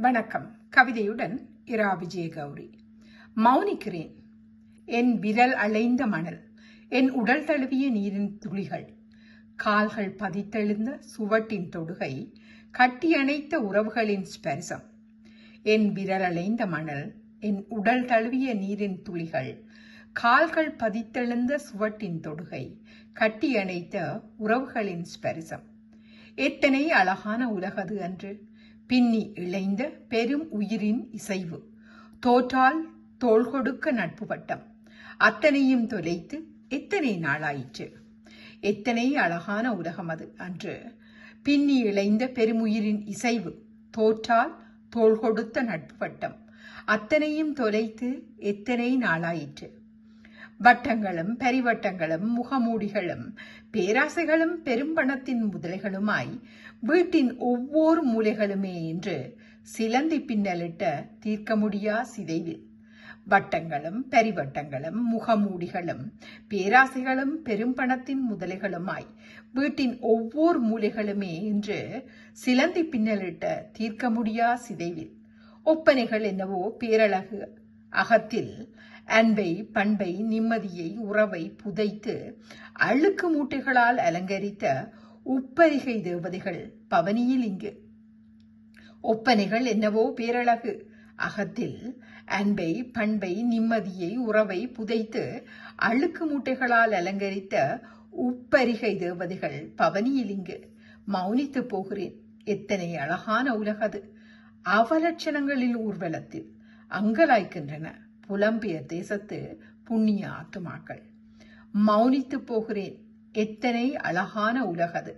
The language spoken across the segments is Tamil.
வணக்கம். கவிதையுடன் இரா விஜயகௌரி. மௌனிக்கிறேன். என் விரல் அலைந்த மணல் என் உடல் தழுவிய நீரின் துளிகள் கால்கள் பதித்தெழுந்த சுவட்டின் தொடுகை கட்டியணைத்த உறவுகளின் ஸ்பரிசம். என் விரல் அலைந்த மணல் என் உடல் தழுவிய நீரின் துளிகள் கால்கள் பதித்தெழுந்த சுவட்டின் தொடுகை கட்டியணைத்த உறவுகளின் ஸ்பரிசம். எத்தனை அழகான உலகது அன்று! பின்னி இழைந்த பெரும் உயிரின் இசைவு. தோற்றால் தோள் கொடுக்க நட்பு வட்டம். அத்தனையும் தொலைத்து எத்தனை நாளாயிற்று? எத்தனை அழகான உலகம் அது அன்று. பின்னி இழைந்த பெருமுயிரின் இசைவு. தோற்றால் தோள் கொடுத்த நட்பு வட்டம். அத்தனையும் தொலைத்து எத்தனை நாளாயிற்று? வட்டங்களும் பரிவட்டங்களும் முகமூடிகளும் பேராசைகளும் பெரும்பணத்தின் முதலைகளுமாய் வீட்டின் ஒவ்வொரு மூலைகளுமே என்று சிலந்தி பின்னலிட்ட தீர்க்க முடியா சிதைவில். வட்டங்களும் பரிவட்டங்களும் முகமூடிகளும் பேராசைகளும் பெரும்பணத்தின் முதலைகளுமாய் வீட்டின் ஒவ்வொரு மூலைகளுமே என்று சிலந்தி பின்னலிட்ட தீர்க்க முடியா சிதைவில். ஒப்பனைகள் என்னவோ பேரழகு அகத்தில் அன்பை பண்பை நிம்மதியை உறவை புதைத்து அழுக்கு மூட்டைகளால் அலங்கரித்த உப்பரிகை தேவதைகள் பவனியில் இங்கு. ஒப்பனைகள் என்னவோ பேரழகு. அகத்தில் அன்பை பண்பை நிம்மதியை உறவை புதைத்து அழுக்கு மூட்டைகளால் அலங்கரித்த உப்பரிகை தேவதைகள் பவனியில் இங்கு. மௌனித்து போகிறேன். எத்தனை அழகான உலகது. அவலட்சணங்களில் ஊர்வலத்தில். அங்கலாய்க்கின்றன. புலம்பெயர் தேசத்து புண்ணிய ஆத்துமாக்கள். மௌனித்து போகிறேன். எத்தனை அழகான உலகது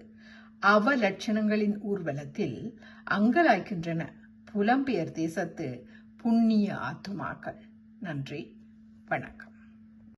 அவ லட்சணங்களின் ஊர்வலத்தில் அங்கலாய்க்கின்றன. புலம்பெயர் தேசத்து புண்ணிய ஆத்துமாக்கள். நன்றி. வணக்கம்.